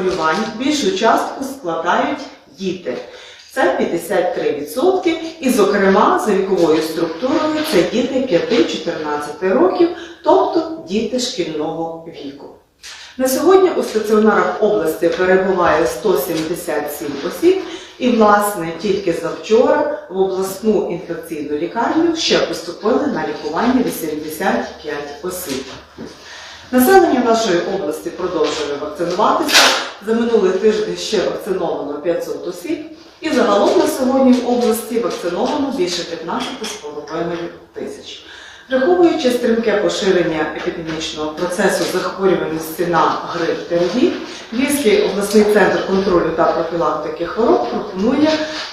захворювань більшу частку складають діти. Це 53%, і, зокрема, за віковою структурою це діти 5-14 років, тобто діти шкільного віку. На сьогодні у стаціонарах області перебуває 177 осіб, і, власне, тільки завчора в обласну інфекційну лікарню ще поступили на лікування 85 осіб. Населення нашої області продовжує вакцинуватися. За минулий тиждень ще вакциновано 500 осіб, і загалом на сьогодні в області вакциновано більше 15,5 тисяч. Враховуючи стрімке поширення епідемічного процесу захворюваності на грип ТРВ, Львівський обласний центр контролю та профілактики хвороб пропонує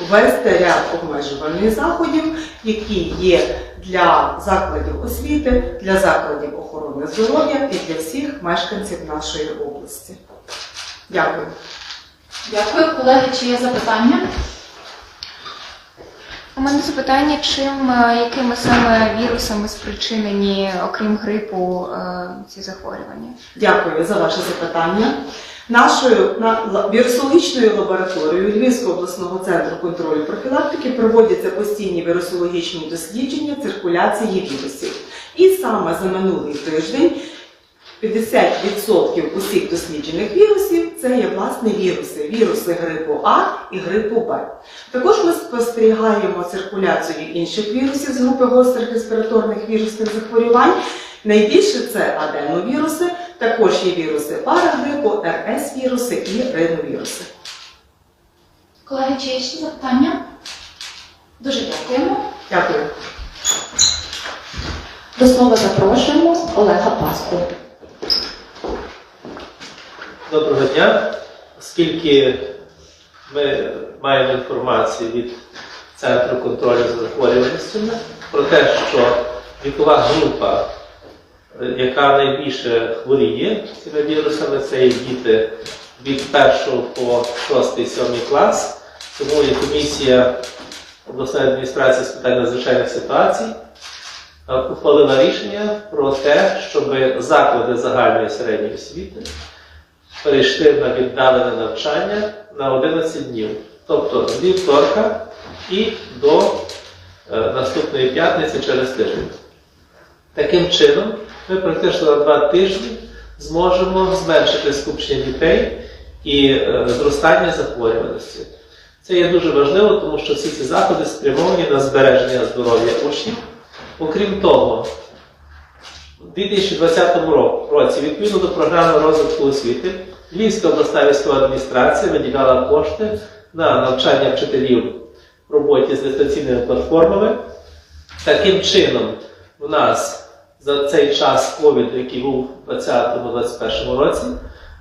ввести ряд обмежувальних заходів, які є для закладів освіти, для закладів охорони здоров'я і для всіх мешканців нашої області. Дякую. Дякую, колеги. Чи є запитання? У мене запитання, чим, е, якими саме вірусами спричинені, окрім грипу, е, ці захворювання? Дякую за ваше запитання. Нашою на вірусологічною лабораторією Львівського обласного центру контролю профілактики проводяться постійні вірусологічні дослідження циркуляції вірусів. І саме за минулий тиждень 50% усіх досліджених вірусів це є власне віруси, віруси грипу А і грипу Б. Також ми спостерігаємо циркуляцію інших вірусів з групи гострих респіраторних вірусних захворювань. Найбільше це аденовіруси, також є віруси парагрипу, РС-віруси і риновіруси. Колеги, чи є ще запитання? Дуже дякуємо. Дякую. До слова запрошуємо Олега Паску. Доброго дня. Оскільки ми маємо інформацію від Центру контролю за захворюваністю про те, що вікова група, яка найбільше хворіє цими вірусами, це є діти від 1 по 6-7 клас. Тому є комісія обласної адміністрації з питань надзвичайних ситуацій е, ухвалила рішення про те, щоб заклади загальної середньої освіти перейшли на віддалене навчання на 11 днів, тобто з вівторка і до е, наступної п'ятниці через тиждень. Таким чином, ми практично на два тижні зможемо зменшити скупчення дітей і е, зростання захворюваності. Це є дуже важливо, тому що всі ці заходи спрямовані на збереження здоров'я учнів. Окрім того, у 2020 році, відповідно до програми розвитку освіти, Львівська обласна військова адміністрація виділяла кошти на навчання вчителів в роботі з дистанційними платформами. Таким чином, в нас за цей час ковіду, який був у 2020-2021 році,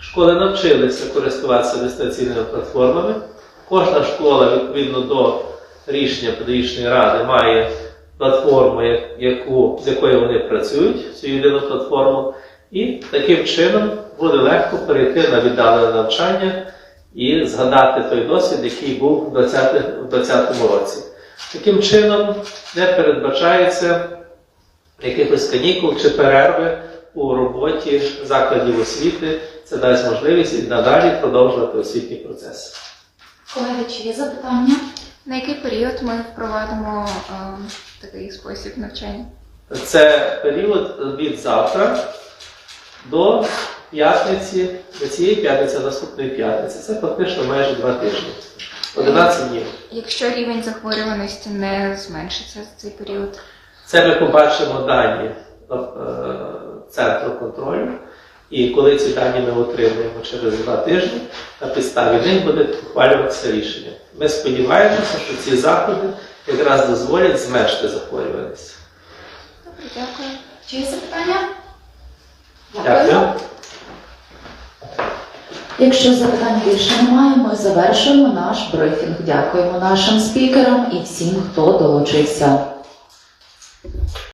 школи навчилися користуватися дистанційними платформами. Кожна школа, відповідно до рішення педагогічної ради, має платформу, яку, з якою вони працюють, цю єдину платформу, і таким чином буде легко перейти на віддалене навчання і згадати той досвід, який був у 2020 році. Таким чином не передбачається якихось канікул чи перерви у роботі закладів освіти. Це дасть можливість і надалі продовжувати освітній процес. Колеги, чи є запитання? На який період ми впровадимо е, такий спосіб навчання? Це період від завтра до п'ятниці, до цієї п'ятниці, наступної п'ятниці. Це фактично майже два тижні. 11 днів. Якщо рівень захворюваності не зменшиться за цей період, Це ми побачимо дані е, центру контролю. І коли ці дані ми отримаємо через два тижні, на підставі них буде ухвалюватися рішення. Ми сподіваємося, що ці заходи якраз дозволять зменшити захворюваність. добре, дякую. Чи є запитання? Дякую. Якщо запитань більше немає, ми завершуємо наш брифінг. Дякуємо нашим спікерам і всім, хто долучився.